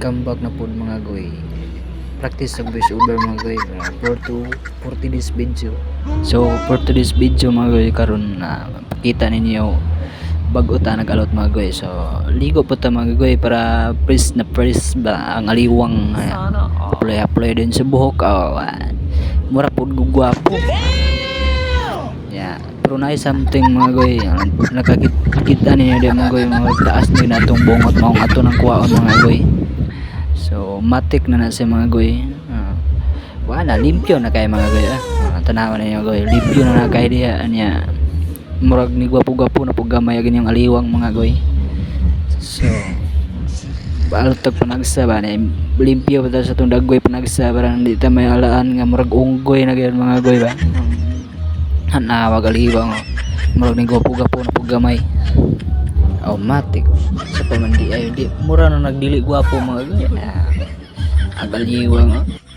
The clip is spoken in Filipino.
welcome back na po mga goy. Practice sa voice over mga goy. Uh, for to for today's video. So for today's video mga goy karon na pakita ninyo bago ta nag-alot mga goy. So ligo po ta mga goy para press na press ba ang aliwang uh, apply apply din sa buhok. Oh, uh, mura po gugwapo. Yeah pero na something mga goy. Nakakita ninyo di mga goy. Mga taas din natong bungot. Maong ato ng kuwaon mga goy matik na na si mga goy. Uh, wala limpyo na kay mga goy ah. Uh, tanawan ninyo goy. Limpyo na na kay diya anya. Murag ni gwapo-gwapo na paggamay ganyang aliwang mga goy. So baltag panagsa ba na? Limpyo pa sa itong daggoy panagsa para hindi ta may alaan nga murag unggoy na ganyan mga goy ba? Hanawag aliwang oh. murag ni gwapo-gwapo na paggamay. Automatic sa pamandi ay di mura na nagdili gwapo mga goy ah, ang aliwang oh.